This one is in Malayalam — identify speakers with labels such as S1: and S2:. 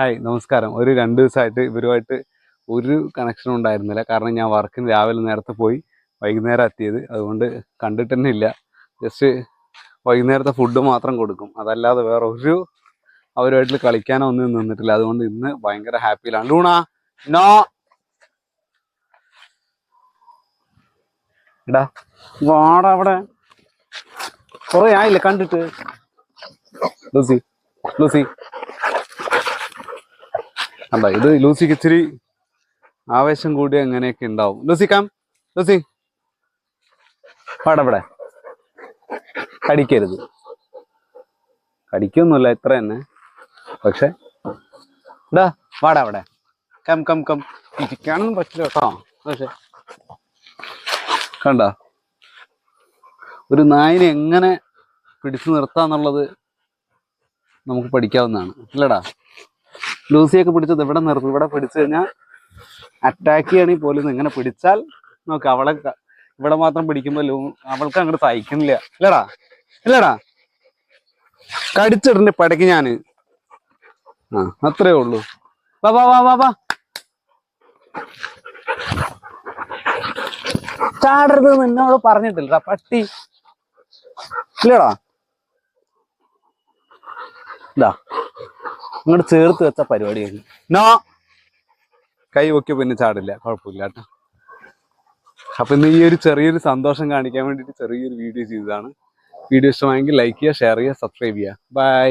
S1: ഹായ് നമസ്കാരം. ഒരു രണ്ട് ദിവസമായിട്ട് ഇവരുമായിട്ട് ഒരു കണക്ഷനും ഉണ്ടായിരുന്നില്ല. കാരണം ഞാൻ വർക്കിന് രാവിലെ നേരത്തെ പോയി വൈകുന്നേരം എത്തിയത്. അതുകൊണ്ട് കണ്ടിട്ട് തന്നെ ഇല്ല. ജസ്റ്റ് വൈകുന്നേരത്തെ ഫുഡ് മാത്രം കൊടുക്കും. അതല്ലാതെ വേറെ ഒരു അവരുമായിട്ട് കളിക്കാനോ ഒന്നും നിന്നിട്ടില്ല. അതുകൊണ്ട് ഇന്ന് ഭയങ്കര ഹാപ്പിയിലാണ് ലൂണ നോ എടാ വാടാ അവിടെ. കുറേ ആയില്ല കണ്ടിട്ട്? Lucy Lucy. അല്ല ഇത് ലൂസിക്ക് ഇച്ചിരി ആവേശം കൂടി അങ്ങനെയൊക്കെ ഉണ്ടാവും. Lucy come Lucy. പാടവിടെ കടിക്കരുത്. കടിക്കൊന്നുമില്ല ഇത്ര തന്നെ. പക്ഷെ ഡാ വാടാ അവിടെ കം കം കം ഇരിക്കാനൊന്നും പറ്റില്ല കേട്ടോ. പക്ഷെ കണ്ട. ഒരു നായിനെ എങ്ങനെ പിടിച്ചു നിർത്താന്നുള്ളത് നമുക്ക് പഠിക്കാവുന്നതാണ്. അല്ലടാ. ലൂസിയൊക്കെ പിടിച്ചത് ഇവിടെ നിർത്തും. ഇവിടെ പിടിച്ചു കഴിഞ്ഞാൽ അറ്റാക്ക് ചെയ്യണമെങ്കിൽ പോലും ഇങ്ങനെ പിടിച്ചാൽ നോക്ക് അവളെ ഇവിടെ മാത്രം പിടിക്കുമ്പോൾ ലൂ അവൾക്ക് അങ്ങോട്ട് സഹിക്കുന്നില്ല. അല്ലടാ അല്ലടാ കടിച്ചിടണ്ട പടക്ക് ഞാൻ. ആ അത്രേ ഉള്ളൂ. വാ വാ വാ വാ ചാടരുത് നിന്നോട് പറഞ്ഞിട്ടില്ലടാ പട്ടി. ഇല്ലടാ. ഇതാ ഇങ്ങോട്ട് ചേർത്ത് വെച്ച പരിപാടി കഴിഞ്ഞു. നോ. കൈ പൊക്കി പിന്നെ ചാടില്ല കുഴപ്പമില്ല കേട്ടോ. അപ്പൊ ഇന്ന് ഈ ഒരു ചെറിയൊരു സന്തോഷം കാണിക്കാൻ വേണ്ടിയിട്ട് ചെറിയൊരു വീഡിയോ ചെയ്തതാണ്. വീഡിയോ ഇഷ്ടമായെങ്കിൽ ലൈക്ക് ചെയ്യുക ഷെയർ ചെയ്യുക സബ്സ്ക്രൈബ് ചെയ്യുക. ബൈ